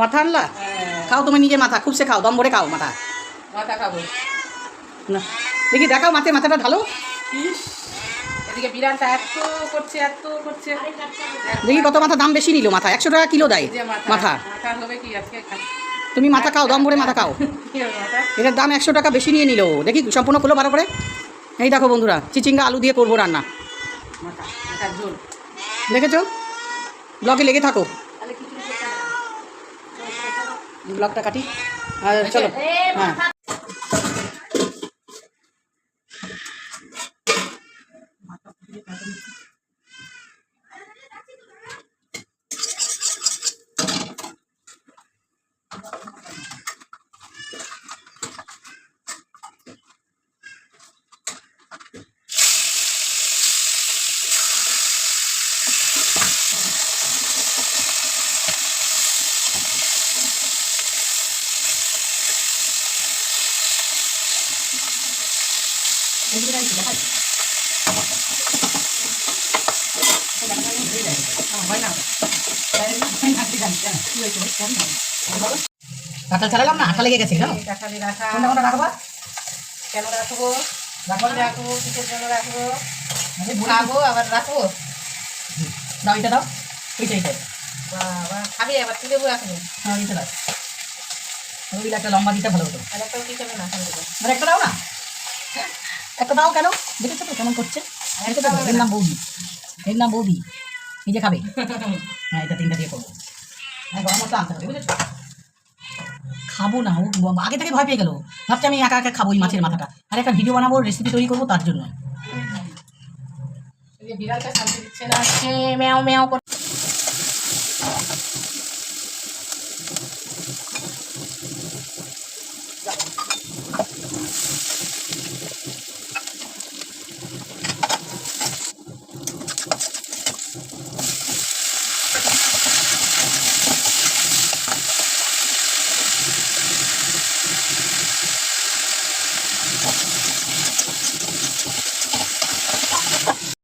মাথা। আনলা হ্যাঁ। খাও তুমি নিজে মাথা খুব সে খাও দম ভরে খাও মাথা। মাথা খাব। না। দেখি দেখাও মাছের মাথাটা ঢালো। এদিকে বিড়ালটা এত করছে এত করছে। দেখি কত মাথা দাম বেশি নিল মাথা একশো টাকা কিলো দেয় মাথা। তুমি মাথা খাও দম ভরে মাথা খাও। এটার দাম একশো টাকা বেশি নিয়ে নিল। দেখি সম্পূর্ণ করল ভালো করে। এই দেখো বন্ধুরা চিচিঙ্গা আলু দিয়ে করব রান্না। দেখেছ? ব্লগে লেগে থাকো। ব্লগটা কাটি। আর চলো হ্যাঁ। কাঁঠাল ছাড়ালাম না? আঠা লেগে গেছে জানো? কাঁঠালি রাখা কোনটা কোনটা রাখবা? কেন রাখব? রাখবা রাখব কিসের জন্য রাখব? খাব আবার রাখব? দাও এটা দাও। ওইটা এইটা বাবা খাবি আবার তুলে রাখব হ্যাঁ এইটা দাও। ওই একটা লম্বা দিতে ভালো হতো। আর একটা কি করবে না আর একটা দাও না। একটা দাও কেন? দেখেছ তো কেমন করছে? এর নাম বৌদি। এর নাম বৌদি। নিজে খাবে? হ্যাঁ এটা তিনটা দিয়ে করব। হ্যাঁ গরম আনতে হবে, বুঝেছ? খাব না, ও আগে থেকে ভয় পেয়ে গেল। ভাবছি আমি একা একা খাব ওই মাছের মাথাটা। আর একটা ভিডিও বানাবো রেসিপি তৈরি করব তার জন্য। বিড়ালটা শান্তি দিচ্ছে না, সে ম্যাও そして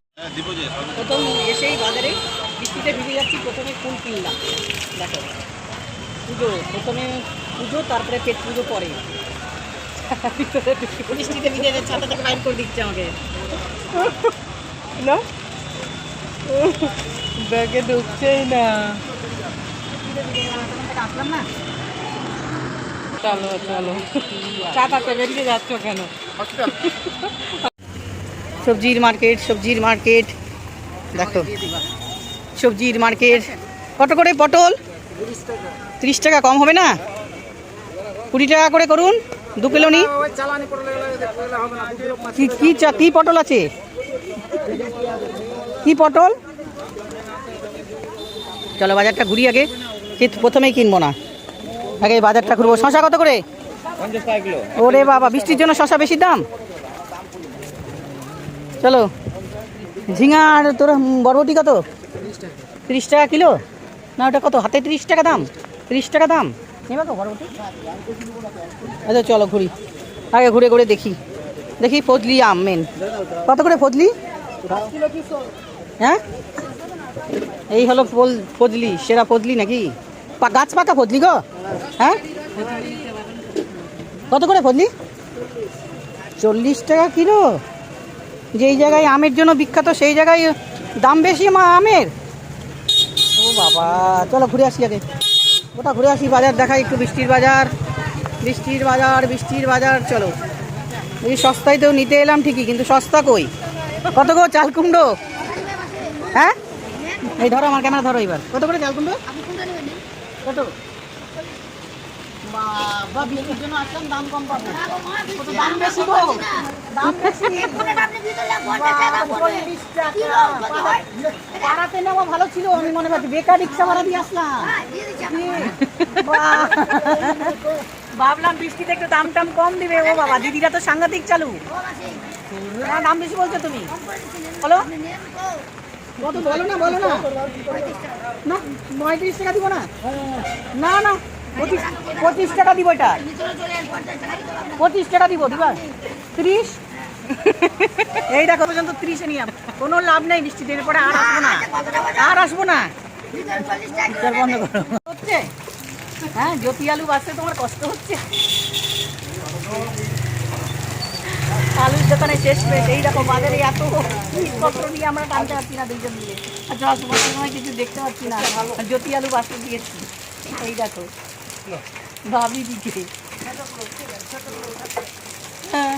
প্রথম এসেই বাজারে বৃষ্টিতে ভিজে যাচ্ছি প্রথমে ফুল কিনলাম। দেখো পুজো প্রথমে পুজো তারপরে পেট পুজো পরে। বৃষ্টিতে ভিজে যাচ্ছে থেকে বাইর করে দিচ্ছে আমাকে। না? ব্যাগে ঢুকছেই না। আসলাম না। চলো চলো। চাটাতে বেরিয়ে যাচ্ছ কেন? সবজির মার্কেট সবজির মার্কেট। দেখো সবজির মার্কেট। কত করে পটল? তিরিশ টাকা কম হবে না? কুড়ি টাকা করে করুন দু কিলো নি। কি কি চা কি পটল আছে? কি পটল? চলো বাজারটা ঘুরি আগে প্রথমেই কিনবো না। আগে বাজারটা ঘুরবো। শশা কত করে? ওরে বাবা বৃষ্টির জন্য শশা বেশি দাম? চলো। ঝিঙা আর তোর বরবটি কত? তিরিশ টাকা কিলো? না, ওটা কত? হাতে তিরিশ টাকা দাম? তিরিশ টাকা দাম? নেবা তো বরবটি? আচ্ছা চলো ঘুরি। আগে ঘুরে ঘুরে দেখি। দেখি ফজলি আম মেন কত করে ফজলি? হ্যাঁ? এই হলো ফজলি, সেরা ফজলি নাকি? গাছ পাকা ফজলি গো? হ্যাঁ? কত করে ফজলি? চল্লিশ টাকা কিলো? যেই জায়গায় আমের জন্য বিখ্যাত, সেই জায়গায় দাম বেশি মা আমের? ও বাবা, চলো ঘুরে আসি আগে। ওটা ঘুরে আসি, বাজার দেখাই একটু, বৃষ্টির বাজার বৃষ্টির বাজার বৃষ্টির বাজার, চলো। এই সস্তায় তো নিতে এলাম ঠিকই, কিন্তু সস্তা কই? কত গো, চাল কুমড়ো? হ্যাঁ? এই ধরো আমার ক্যামেরা, ধরো এবার। কত করে চাল কুমড়ো? কত? দাম কম বেশি ভালো ছিল, আমি মনে বেকার রিক্সা দিয়ে আসলাম। ভাবলাম বৃষ্টিতে একটু দাম টাম কম দিবে। ও বাবা, দিদিরা তো সাংঘাতিক চালু। দাম বেশি বলছো তুমি। বলো। বলো না বলো না, পঁয়ত্রিশ টাকা দিব না। না না। পঁচিশ পঁচিশ টাকা দিব এটা। পঁচিশ টাকা দিব দিবা। ত্রিশ? এই দেখো পর্যন্ত ত্রিশে নিয়ে কোনো লাভ নেই বৃষ্টি দিনের পরে আর আসব না। আর আসব না। বন্ধ করো। হচ্ছে। হ্যাঁ জ্যোতি আলু তোমার কষ্ট হচ্ছে। আলুর দোকানে শেষ পেয়ে এই দেখো বাজারে এত জিনিসপত্র নিয়ে আমরা টানতে পারছি না দুইজন মিলে। আর সময় কিছু দেখতে পাচ্ছি না। জ্যোতি আলু বাঁচতে দিয়েছি এই দেখো। ভাবি দিকে হ্যাঁ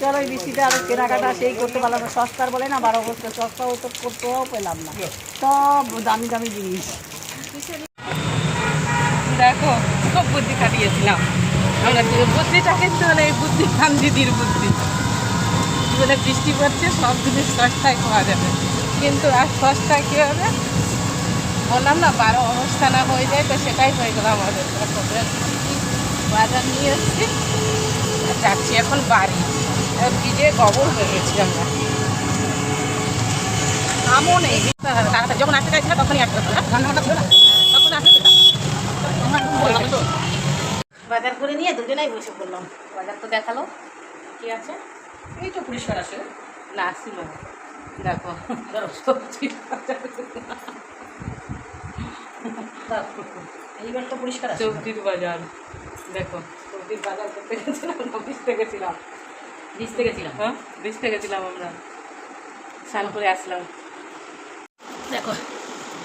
চলো এই বৃষ্টিতে আরও কেনাকাটা সেই করতে পারলাম না। সস্তার বলে না বারো বছর সস্তা তো করতেও পেলাম না। সব দামি দামি জিনিস। দেখো খুব বুদ্ধি খাটিয়েছিলাম। আমরা বুদ্ধিটা কিন্তু মানে এই বুদ্ধি খান দিদির বুদ্ধি। বলে বৃষ্টি পড়ছে সব জিনিস সস্তায় পাওয়া যাবে। কিন্তু আর সস্তায় কী হবে? বললাম না বারো অবস্থা না হয়ে যায় তো সেটাই হয়ে গেল আমাদের। বাজার নিয়ে এসছি। যাচ্ছি এখন বাড়ি। ভিজে গবর হয়ে গেছি আমরা। আমও নেই যখন আসতে চাইছিল তখনই আসতে হ্যাঁ? তখন আসতে। বাজার করে নিয়ে দুজনেই বসে পড়লাম। বাজার তো দেখাল। কি আছে? এই তো পরিষ্কার আছে। না আসছিল। দেখো সবজি। এইবার তো পরিষ্কার আছে। সবজির বাজার দেখো। সবজির বাজার করতে গেছিলাম ভিজতে গেছিলাম ভিজতে গেছিলাম হ্যাঁ ভিজতে গেছিলাম আমরা। স্নান করে আসলাম। দেখো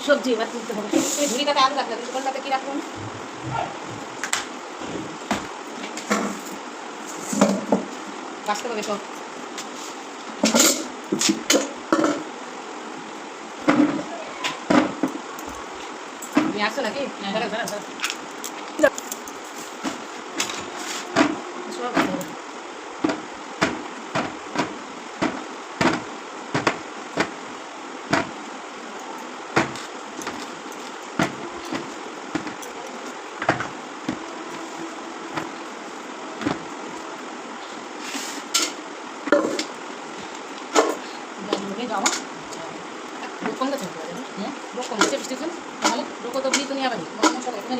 সবজি এবার তুলতে হবে। এই ঝুড়িটাতে আলু রাখলাম দোকানটাতে কি রাখুন বাঁচতে হবে সব। তুমি আসছো নাকি দাঁড়াও, দাঁড়াও, দাঁড়াও। সব আছে। যাওয়া দোকানটা ছোট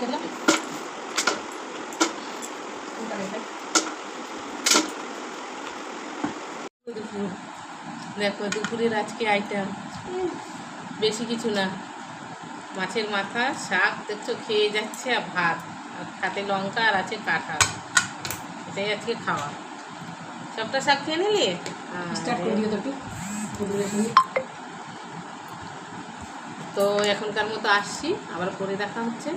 দিলাম দেখো দুপুরের আজকে আইটেম বেশি কিছু না। মাছের মাথা শাক দেখছ খেয়ে যাচ্ছে আর ভাত। আর খাতে লঙ্কা আর আছে কাঁঠাল। এটাই আজকে খাওয়া। সবটা শাক খেয়ে নিলি? স্টার্ট করে দিও তো একটু। দুপুরের সঙ্গে। তো এখনকার মতো আসছি আবার পরে দেখা হচ্ছে।